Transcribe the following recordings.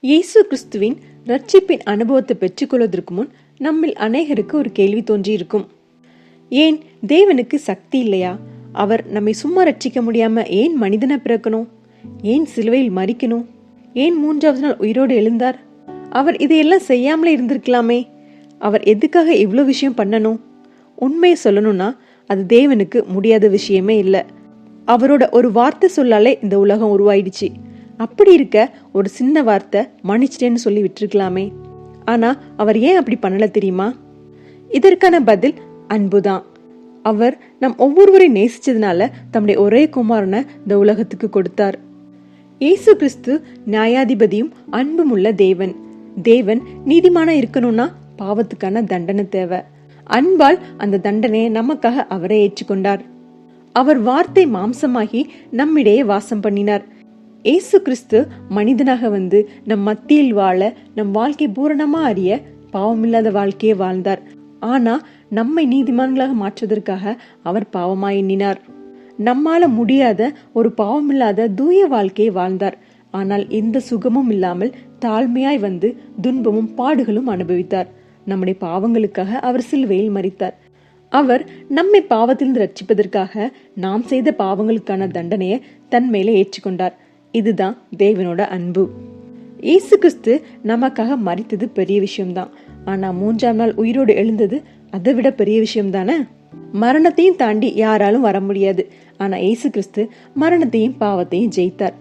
இயேசு கிறிஸ்துவின் ரட்சிப்பின் அனுபவத்தை பெற்றுக்கொள்வதற்கு முன் நம்மில் அநேகருக்கு ஒரு கேள்வி தோன்றியிருக்கும். ஏன் தேவனுக்கு சக்தி இல்லையா? அவர் நம்மை சும்மா ரட்சிக்க முடியாம ஏன் மனிதனை பிறக்கணும்? ஏன் சிலுவையில் மறிக்கணும் ஏன் மூன்றாவது நாள் உயிரோடு எழுந்தார்? அவர் இதையெல்லாம் செய்யாமலே இருந்திருக்கலாமே. அவர் எதுக்காக இவ்வளோ விஷயம் பண்ணணும்? உண்மையை சொல்லணும்னா அது தேவனுக்கு முடியாத விஷயமே இல்லை. அவரோட ஒரு வார்த்தை சொல்லாலே இந்த உலகம் உருவாயிடுச்சு. அப்படி இருக்க ஒரு சின்ன வார்த்தை மன்னிச்சிட்டேன்னு சொல்லி விட்டுருக்கலாமே. ஆனா அவர் ஏன் அப்படி பண்ணல தெரியுமா? இதற்கான பதில் அன்புதான். அவர் நம் ஒவ்வொருவரையும் நேசிச்சதுனால தம்முடைய ஒரே குமாரனை இந்த உலகத்துக்கு கொடுத்தார். இயேசு கிறிஸ்து நியாயாதிபதியும் அன்பும் உள்ள தேவன். தேவன் நீதிமான இருக்கணும்னா பாவத்துக்கான தண்டனை தேவை. அன்பால் அந்த தண்டனையை நமக்காக அவரே ஏற்றுக்கொண்டார். அவர் வார்த்தை மாம்சமாகி நம்மிடையே வாசம் பண்ணினார். இயேசு கிறிஸ்து மனிதனாக வந்து நம் மத்தியில் வாழ நம் வாழ்க்கை பூரணமா அறிய பாவமில்லாத வாழ்க்கையை வாழ்ந்தார். ஆனா நம்மை நீதிமான்களாக மாற்றுவதற்காக அவர் பாவமாய் எண்ணினார். நம்மால முடியாத ஒரு பாவமில்லாத தூய வாழ்க்கையை வாழ்ந்தார். ஆனால் எந்த சுகமும் இல்லாமல் தாழ்மையாய் வந்து துன்பமும் பாடுகளும் அனுபவித்தார். நம்முடைய பாவங்களுக்காக அவர் சிலுவையில் மறித்தார் அவர் நம்மை பாவத்திலிருந்து ரட்சிப்பதற்காக நாம் செய்த பாவங்களுக்கான தண்டனையை தன் மேலே ஏற்றுக்கொண்டார். இதுதான் தேவனோட அன்பு. இயேசு கிறிஸ்து நமக்காக மறித்தது பெரிய விஷயம்தான். ஆனா மூன்றாம் நாள் உயிரோடு எழுந்தது அதை விட பெரிய விஷயம் தானே மரணத்தையும் தாண்டி யாராலும் வர முடியாது. ஆனா இயேசு கிறிஸ்து மரணத்தையும் பாவத்தையும் ஜெயித்தார்.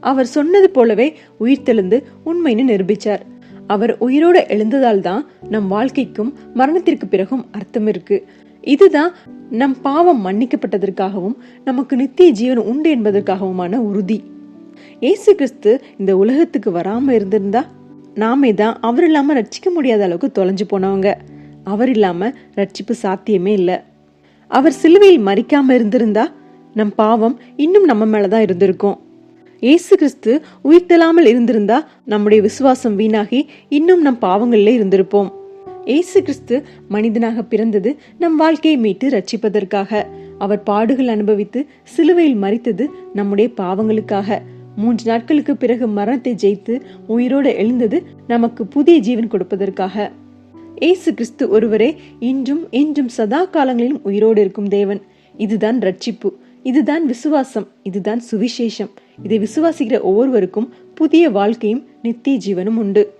அவர் சொன்னது போலவே உயிர்த்தெழுந்து உண்மைன்னு நிரூபிச்சார். அவர் உயிரோடு எழுந்ததால் தான் நம் வாழ்க்கைக்கும் மரணத்திற்கு பிறகும் அர்த்தம் இருக்கு. இதுதான் நம் பாவம் மன்னிக்கப்பட்டதற்காகவும் நமக்கு நித்திய ஜீவன் உண்டு என்பதற்காகவுமான உறுதி. இயேசு கிறிஸ்து இந்த உலகத்துக்கு வராம இருந்திருந்தா நாமே தான் அவர் இல்லாம ரட்சிக்க முடியாத அளவுக்கு தொலைஞ்சு போனவங்க. அவர் இல்லாம ரட்சிப்பு சாத்தியமே இல்லை. அவர் சிலுவையில் மறிக்காம இருந்திருந்தா நம் பாவம் இன்னும் நம்ம மேலதான் இருந்திருக்கும். இயேசு கிறிஸ்து உயிர்த்தெல்லாமல் இருந்திருந்தா நம்முடைய விசுவாசம் வீணாகி இன்னும் நம் பாவங்களிலே இருந்திருப்போம். இயேசு கிறிஸ்து மனிதனாக பிறந்தது நம் வாழ்க்கையை மீட்டு ரட்சிப்பதற்காக. அவர் பாடுகள் அனுபவித்து சிலுவையில் மறித்தது நம்முடைய பாவங்களுக்காக. மூன்று நாட்களுக்கு பிறகு மரணத்தை ஜெயித்து உயிரோடு எழுந்தது நமக்கு புதிய ஜீவன் கொடுப்பதற்காக. ஏசு கிறிஸ்து ஒருவரே இன்றும் இன்றும் சதா காலங்களிலும் உயிரோடு இருக்கும் தேவன். இதுதான் ரட்சிப்பு இதுதான் விசுவாசம் இதுதான் சுவிசேஷம். இதை விசுவாசிக்கிற ஒவ்வொருவருக்கும் புதிய வாழ்க்கையும் நித்திய ஜீவனும் உண்டு.